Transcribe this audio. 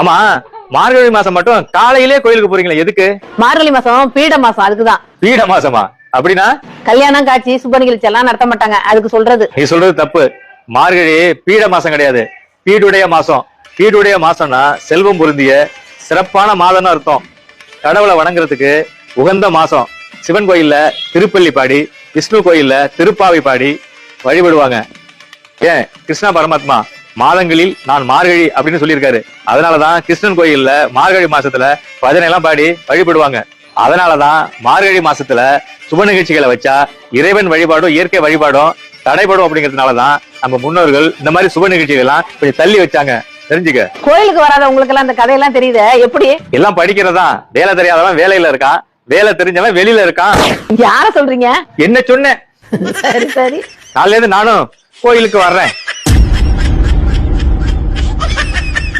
ஆமா மார்கழி மாசம் மட்டும் காலையிலே கோயிலுக்கு போறீங்களா எதுக்கு? மார்கழி மாசம் பீட மாசம் அதுக்குதான். பீட மாசமா? அப்படின்னா? கல்யாணம் காட்சி சுப நிகழ்ச்சி எல்லாம் நடத்த மாட்டாங்க அதுக்கு சொல்றது. நீ சொல்றது தப்பு. மார்கழி பீட மாசம் கிடையாது. பீடுடைய மாசம். பீடுடைய மாசம்னா செல்வம் பொருந்திய சிறப்பான மாதம்னு அர்த்தம். கடவுளை வணங்குறதுக்கு உகந்த மாசம். சிவன் கோயில்ல திருப்பள்ளி பாடி விஷ்ணு கோயில்ல திருப்பாவை பாடி வழிபடுவாங்க. ஏன்? கிருஷ்ணா பரமாத்மா. மாதங்களில் நான் மார்கழி அப்படின்னு சொல்லியிருக்காரு. அதனாலதான் கிருஷ்ணன் கோயில்ல மார்கழி மாசத்துல பஜனை எல்லாம் பாடி வழிபடுவாங்க. அதனாலதான் மார்கழி மாசத்துல சுப நிகழ்ச்சிகளை வச்சா இறைவன் வழிபாடும் இயற்கை வழிபாடும் தடைபடும் அப்படிங்கிறதுனாலதான் நம்ம முன்னோர்கள் இந்த மாதிரி சுப நிகழ்ச்சிகள் எல்லாம் கொஞ்சம் தள்ளி வச்சாங்க. தெரிஞ்சுக்க. கோயிலுக்கு வராதவங்களுக்கு எல்லாம் இந்த கதையெல்லாம் தெரியுதே? எப்படி? எல்லாம் படிக்கிறதா? வேலை தெரியாதவன் வேலையில இருக்கான். வேலை தெரிஞ்சவன் வெளியில இருக்கான். யார சொல்றீங்க? என்ன சொன்னேன். சரி சரி. நாளைல இருந்து நானும் கோயிலுக்கு வர்றேன்.